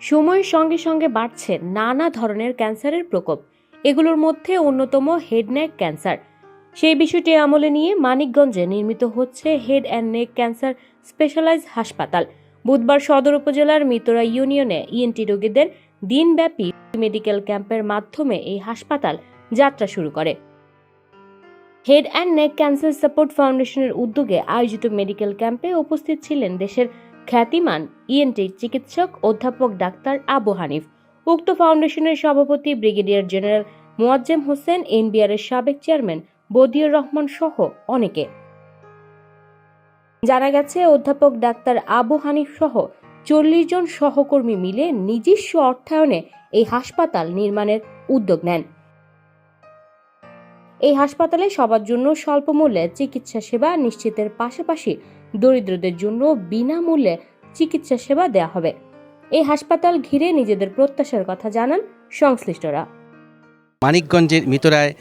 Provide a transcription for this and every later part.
সময়ের সঙ্গে সঙ্গে বাড়ছে নানা ধরনের ক্যান্সারের প্রকোপ। এগুলোর মধ্যে অন্যতম হেড নেক ক্যান্সার সেই বিষয়টি আমলে নিয়ে মানিকগঞ্জে নির্মিত হচ্ছে head and neck cancer specialize হাসপাতাল। বুধবার সদর উপজেলার মিতরা ইউনিয়নে ইএনটি রোগীদের দিনব্যাপী মেডিকেল ক্যাম্পের মাধ্যমে এই হাসপাতাল যাত্রা শুরু করে। Head and neck cancer support ফাউন্ডেশনের উদ্যোগে আয়োজিত মেডিকেল ক্যাম্পে উপস্থিত ছিলেন দেশের খ্যাতিমান ইএনটি চিকিৎসক, অধ্যাপক ডাক্তার আবু হানিফ। উক্ত ফাউন্ডেশনের সভাপতি brigadier general Moazzem Hossain, NBR এর সাবেক চেয়ারম্যান বদিউর রহমান সহ অনেকে। জানা গেছে, অধ্যাপক ডাক্তার আবু হানিফ সহ চল্লিশ জন সহকর্মী মিলে নিজস্ব অর্থায়নে এই হাসপাতাল নির্মাণের উদ্যোগ নেন। এই হাসপাতালে সবার জন্য স্বল্প মূল্যে চিকিৎসা সেবা নিশ্চিতের পাশাপাশি দরিদ্রদের জন্য বিনামূল্যে চিকিৎসা সেবা দেওয়া হবে। এই হাসপাতাল ঘিরে নিজেদের প্রত্যাশার কথা জানান সংশ্লিষ্টরা। মানিকগঞ্জের মিতরায়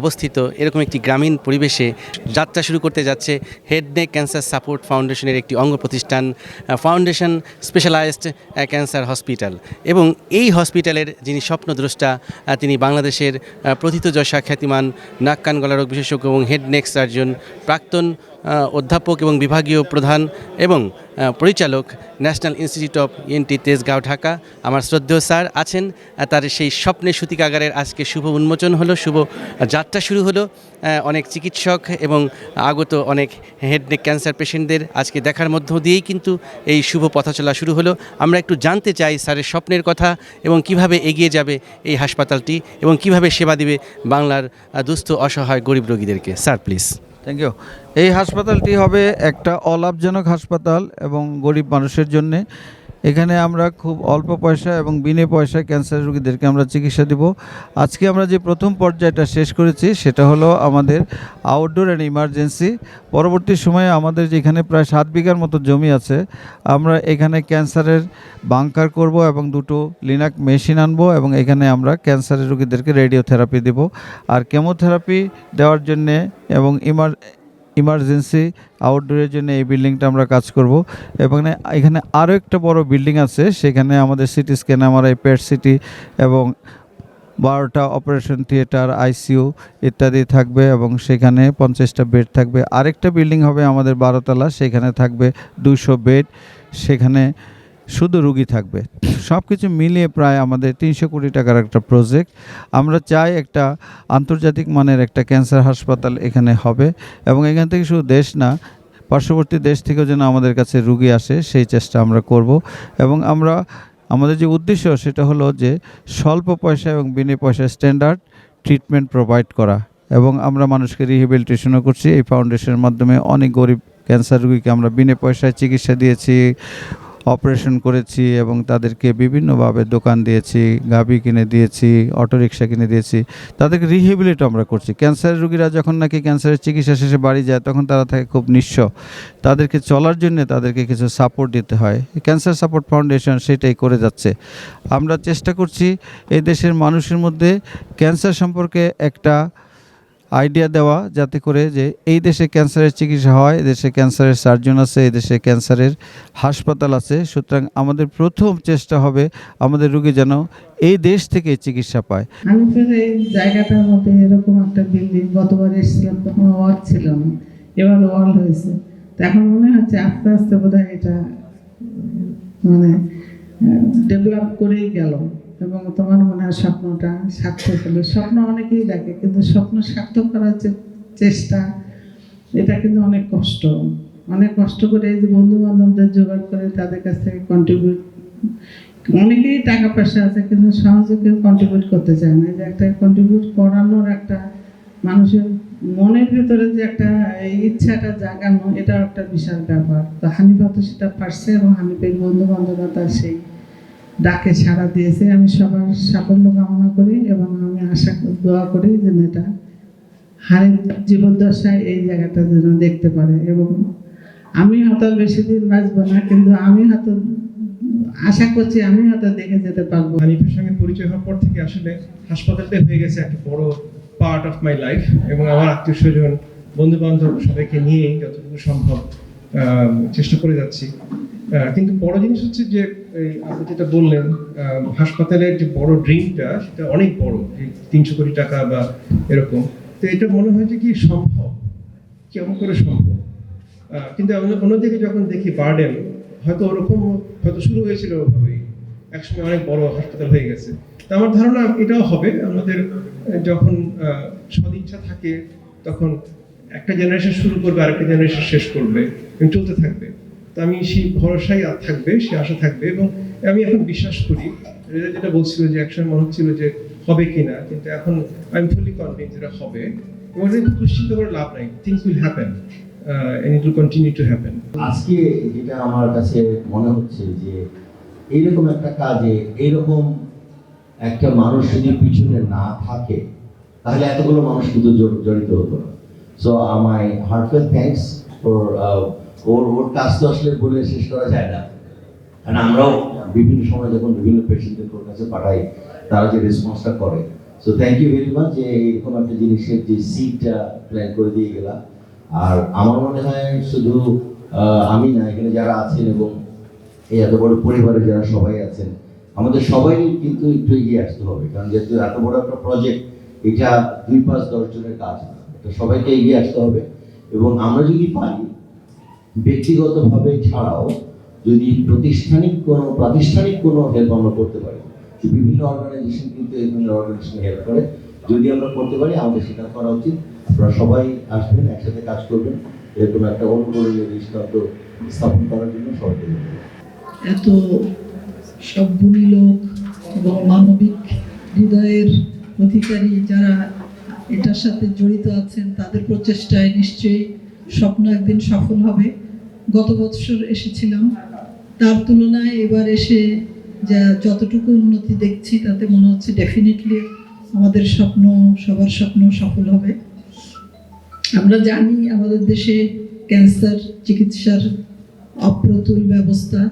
অবস্থিত এরকম একটি গ্রামীণ পরিবেশে যাত্রা শুরু করতে যাচ্ছে হেড নেক ক্যান্সার সাপোর্ট ফাউন্ডেশনের একটি অঙ্গ প্রতিষ্ঠান ফাউন্ডেশন স্পেশালাইজড ক্যান্সার হসপিটাল এবং এই হসপিটালের যিনি স্বপ্নদ্রষ্টা তিনি বাংলাদেশের প্রথিতযশা খ্যাতিমান, নাক কান গলা রোগ বিশেষজ্ঞ এবং হেড নেক সার্জন প্রাক্তন অধ্যাপক এবং বিভাগীয় প্রধান এবং পরিচালক national institute of ENT Tejgaon, Dhaka. আমার শ্রদ্ধেয় স্যার আছেন তার সেই স্বপ্নে সূতিকাগারের আজকে শুভ উন্মোচন হলো, শুভ যাত্রা শুরু হলো। অনেক চিকিৎসক এবং আগত অনেক হেড নেক ক্যান্সার পেশেন্টদের আজকে দেখার মধ্য দিয়েই কিন্তু এই শুভ পথচলা শুরু হলো। আমরা একটু জানতে চাই স্যারের স্বপ্নের কথা এবং কীভাবে এগিয়ে যাবে এই হাসপাতালটি এবং কীভাবে সেবা দিবে বাংলার দুস্থ, অসহায়, গরিব রোগীদেরকে। স্যার প্লিজ থ্যাংক ইউ এই হাসপাতালটি হবে একটা অলাভজনক হাসপাতাল এবং গরিব মানুষের জন্য। এখানে আমরা খুব অল্প পয়সা এবং বিনে পয়সায় ক্যান্সার রোগীদেরকে আমরা চিকিৎসা দিব। আজকে আমরা যে প্রথম পর্যায়টা শেষ করেছি, সেটা হলো আমাদের আউটডোর অ্যান্ড ইমার্জেন্সি পরবর্তী সময়ে আমাদের যেখানে প্রায় সাত বিঘার মতো জমি আছে, আমরা এখানে ক্যান্সারের বাংকার করব এবং দুটো লিনাক মেশিন আনব এবং এখানে আমরা ক্যান্সারের রোগীদেরকে রেডিওথেরাপি দেব। আর কেমোথেরাপি দেওয়ার জন্যে এবং ইমার ইমার্জেন্সি আউটডোরের জন্য এই বিল্ডিংটা আমরা কাজ করব। এবং এখানে আরও একটা বড় বিল্ডিং আছে, সেখানে আমাদের সিটি স্ক্যান আমার এই পেট সিটি এবং বারোটা অপারেশন থিয়েটার আইসিইউ ইত্যাদি থাকবে এবং সেখানে পঞ্চাশটা বেড থাকবে। আরেকটা বিল্ডিং হবে আমাদের বারোতলা, সেখানে থাকবে দুশো বেড সেখানে শুধু রুগী থাকবে। সব কিছু মিলিয়ে প্রায় আমাদের তিনশো কোটি টাকার একটা প্রজেক্ট আমরা চাই একটা আন্তর্জাতিক মানের একটা ক্যান্সার হাসপাতাল এখানে হবে এবং এখান থেকে শুধু দেশ না, পার্শ্ববর্তী দেশ থেকেও যেন আমাদের কাছে রুগী আসে, সেই চেষ্টা আমরা করব। এবং আমরা, আমাদের যে উদ্দেশ্য সেটা হলো যে স্বল্প পয়সা এবং বিনে পয়সায় স্ট্যান্ডার্ড ট্রিটমেন্ট প্রোভাইড করা। এবং আমরা মানুষকে রিহেবিলিটেশনও করছি। এই ফাউন্ডেশনের মাধ্যমে অনেক গরিব ক্যান্সার রুগীকে আমরা বিনে পয়সায় চিকিৎসা দিয়েছি। অপারেশন করেছি এবং তাদেরকে বিভিন্নভাবে দোকান দিয়েছি, গাভি কিনে দিয়েছি, অটোরিকশা কিনে দিয়েছি। তাদেরকে রিহেবিলিট আমরা করছি। ক্যান্সারের রোগীরা যখন নাকি ক্যান্সারের চিকিৎসা শেষে বাড়ি যায়, তখন তারা থাকে খুব নিঃস্ব। তাদেরকে চলার জন্য তাদেরকে কিছু সাপোর্ট দিতে হয়। ক্যান্সার সাপোর্ট ফাউন্ডেশন সেটাই করে যাচ্ছে। আমরা চেষ্টা করছি এই দেশের মানুষের মধ্যে ক্যান্সার সম্পর্কে একটা আইডিয়া দেওয়া যাতে করে যে এই দেশে ক্যান্সারের চিকিৎসা হয় এদেশে ক্যান্সারের সার্জন আছে এদেশে ক্যান্সারের হাসপাতাল আছে। সুতরাং আমাদের প্রথম চেষ্টা হবে আমাদের রোগী যেন এই দেশ থেকে চিকিৎসা পায়। আমি জায়গাটার মধ্যে এরকম একটা বিল্ডিং গতবার এসেছিলাম, তখন ওয়ার্ড ছিল এবার ওয়ার্ল্ড হয়েছে। এখন মনে হচ্ছে আস্তে আস্তে এটা মানে ডেভেলপ করেই গেল। এবং তোমার মনে হয় স্বপ্নটা সার্থক হলো স্বপ্ন অনেকেই দেখে, কিন্তু স্বপ্ন সার্থক করার যে চেষ্টা, এটা কিন্তু অনেক কষ্ট। অনেক কষ্ট করে এই যে বন্ধু বান্ধবদের জোগাড় করে তাদের কাছ থেকে কন্ট্রিবিউট অনেকেই টাকা পয়সা আছে, কিন্তু সহজে কেউ কন্ট্রিবিউট করতে চায় না। যে একটা কন্ট্রিবিউট করানোর একটা মানুষের মনের ভেতরে যে একটা ইচ্ছাটা জাগানো, এটাও একটা বিশাল ব্যাপার। তো হানিফা তো সেটা পারছে এবং হানিফের বন্ধু বান্ধবরা তার সেই। ডাকে সাড়া দিয়েছে। আমি সবার সাফল্য কামনা করি এবং আমি আশা দোয়া করি যেন এটা হারের জীবদ্দশায় এই জায়গাটা যেন দেখতে পারে এবং আমি হয়তো বেশি দিন বাঁচবো না, কিন্তু আমি হয়তো, আশা করছি আমি হয়তো দেখে যেতে পারব। হানিফের সঙ্গে পরিচয় হওয়ার পর থেকে আসলে হাসপাতালটা হয়ে গেছে একটা বড় পার্ট অফ মাই লাইফ এবং আমার আত্মীয় স্বজন বন্ধু বান্ধব সবাইকে নিয়ে যতটুকু সম্ভব চেষ্টা করে যাচ্ছি। কিন্তু বড় জিনিস হচ্ছে যে আপনি যেটা বললেন হাসপাতালের যে বড় ড্রিমটা, সেটা অনেক বড় তিনশো কোটি টাকা বা এরকম। তো এটা মনে হয় যে কি সম্ভব? কেমন করে সম্ভব? কিন্তু আমি অন্যদিকে যখন দেখি বার্ডেন, হয়তো ওরকম হয়তো শুরু হয়েছিল ওভাবেই। একসময় অনেক বড় হাসপাতাল হয়ে গেছে। তো আমার ধারণা এটাও হবে, আমাদের যখন সদিচ্ছা থাকে, তখন একটা জেনারেশন শুরু করবে, আরেকটা জেনারেশন শেষ করবে চলতে থাকবে। তো আমি সেই ভরসাই থাকবে সে আশা থাকবে এবং আমি এখন বিশ্বাস করি। রেজা যেটা বলছিল যে একসময় মনে হচ্ছিল যে হবে কিনা, কিন্তু এখন আই এম ফুলি কনভিন্স যেটা হবে। এবং এটা দুশ্চিন্তা করে লাভ নাই। Things will happen and it continue to happen আজকে যেটা আমার কাছে মনে হচ্ছে যে এইরকম একটা কাজে এইরকম একটা মানুষ যদি পিছনে না থাকে, তাহলে এতগুলো মানুষ কিন্তু জড়িত হতো না। সো আমাই হার্টফেল থ্যাঙ্কস ফর ওর ওর কাজ তো আসলে বলে শেষ করা যায় না। কারণ আমরাও বিভিন্ন সময় যখন বিভিন্ন পেশেন্টদের ওর কাছে পাঠাই, তারা যে রেসপন্সটা করে। So thank you very much যে এরকম একটা জিনিসের যে সিটটা প্ল্যান করে দিয়ে গেলাম। আর আমার মনে হয় শুধু আমি না, এখানে যারা আছেন এবং এই এত বড় পরিবারে যারা সবাই আছেন, আমাদের সবাই কিন্তু একটু এগিয়ে আসতে হবে। কারণ যেহেতু এত বড় একটা প্রজেক্ট এটা দুই পাঁচ দশ জনের কাজ এটা সবাইকে এগিয়ে আসতে হবে। এবং আমরা যদি পারি ব্যক্তিগতভাবে ছাড়াও যদি প্রতিষ্ঠানিক কোনো, প্রাতিষ্ঠানিক কোনো হেল্প আমরা করতে পারি বিভিন্ন অর্গানাইজেশন কিন্তু এই ধরনের অর্গানাইজেশন হেল্প করে, যদি আমরা করতে পারি, আমাদের সেটা করা উচিত। আপনারা সবাই আসবেন, একসাথে কাজ করবেন, এরকম একটা অনুকরণীয় দৃষ্টান্ত স্থাপন করার জন্য সবাইকে এত সব গুণী লোক এবং মানবিক হৃদয়ের অধিকারী যারা এটার সাথে জড়িত আছেন, তাদের প্রচেষ্টায় নিশ্চয়ই স্বপ্ন একদিন সফল হবে। গত বছর এসেছিলাম। তার তুলনায় এবার এসে যা যতটুকু উন্নতি দেখছি, তাতে মনে হচ্ছে ডেফিনেটলি আমাদের স্বপ্ন, সবার স্বপ্ন সফল হবে। আমরা জানি আমাদের দেশে ক্যান্সার চিকিৎসার অপ্রতুল ব্যবস্থা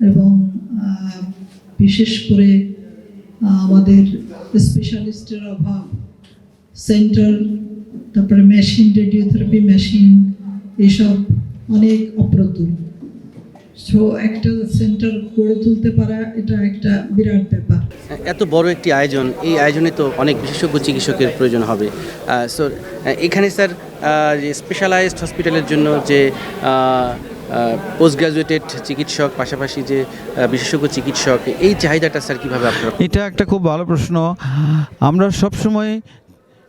এবং বিশেষ করে আমাদের স্পেশালিস্টের অভাব সেন্টার তারপরে মেশিন রেডিওথেরাপি মেশিন এসব অনেক অপ্রতুল। সো একটা সেন্টার গড়ে তুলতে পারা এটা একটা বিরাট ব্যাপার। এত বড় একটি আয়োজন এই আয়োজনে তো অনেক বিশেষজ্ঞ চিকিৎসকের প্রয়োজন হবে। সো এখানে স্যার যে স্পেশালাইজড হসপিটালের জন্য যে পোস্ট গ্রাজুয়েটেড চিকিৎসক পাশাপাশি যে বিশেষজ্ঞ চিকিৎসক এই চাহিদাটা স্যার কীভাবে আপনারা এটা একটা খুব ভালো প্রশ্ন। আমরা সবসময়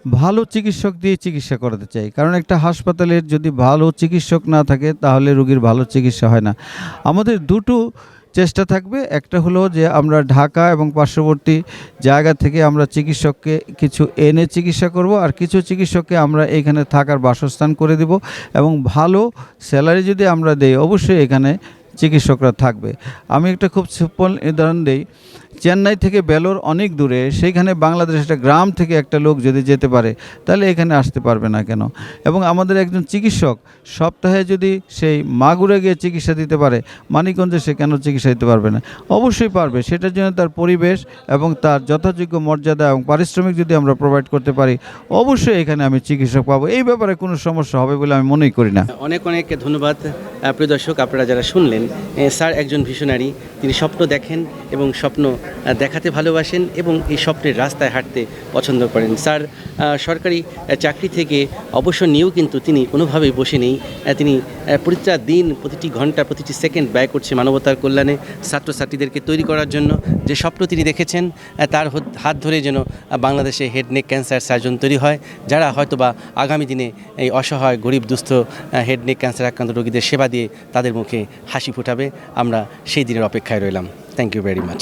ভালো চিকিৎসক দিয়ে চিকিৎসা করাতে চাই। কারণ একটা হাসপাতালের যদি ভালো চিকিৎসক না থাকে, তাহলে রোগীর ভালো চিকিৎসা হয় না। আমাদের দুটো চেষ্টা থাকবে। একটা হলো যে আমরা ঢাকা এবং পার্শ্ববর্তী জায়গা থেকে আমরা চিকিৎসককে কিছু এনে চিকিৎসা করব, আর কিছু চিকিৎসককে আমরা এখানে থাকার বাসস্থান করে দিব এবং ভালো স্যালারি যদি আমরা দেই, অবশ্যই এখানে চিকিৎসকরা থাকবে। আমি একটা খুব সিম্পল উদাহরণ দিই। চেন্নাই থেকে বেলোর অনেক দূরে, সেইখানে বাংলাদেশ একটা গ্রাম থেকে একটা লোক যদি যেতে পারে, তাহলে এখানে আসতে পারবে না কেন? এবং আমাদের একজন চিকিৎসক সপ্তাহে যদি সেই মাগুরে গিয়ে চিকিৎসা দিতে পারে, মানিকগঞ্জে সে কেন চিকিৎসা দিতে পারবে না? অবশ্যই পারবে, সেটার জন্য তার পরিবেশ এবং তার যথাযোগ্য মর্যাদা এবং পারিশ্রমিক যদি আমরা প্রোভাইড করতে পারি, অবশ্যই এখানে আমি চিকিৎসক পাবো। এই ব্যাপারে কোনো সমস্যা হবে বলে আমি মনেই করি না। অনেক অনেক ধন্যবাদ। প্রিয় দর্শক, আপনারা যারা শুনলেন স্যার একজন ভিশনারি, তিনি স্বপ্ন দেখেন এবং স্বপ্ন দেখাতে ভালোবাসেন এবং এই স্বপ্নের রাস্তায় হাঁটতে পছন্দ করেন। স্যার সরকারি চাকরি থেকে অবসর নিয়েও কিন্তু তিনি কোনোভাবেই বসে নেই। তিনি প্রতিটা দিন, প্রতিটি ঘণ্টা, প্রতিটি সেকেন্ড ব্যয় করছে মানবতার কল্যাণে ছাত্রছাত্রীদেরকে তৈরি করার জন্য। যে স্বপ্ন তিনি দেখেছেন তার হাত ধরে যেন বাংলাদেশে হেড নেক ক্যান্সার সার্জন তৈরি হয়, যারা হয়তোবা আগামী দিনে এই অসহায়, গরিব, দুস্থ হেড নেক ক্যান্সার আক্রান্ত রোগীদের সেবা দিয়ে তাদের মুখে হাসি ফোটাবে। আমরা সেই দিনের অপেক্ষায় রইলাম। Thank you very much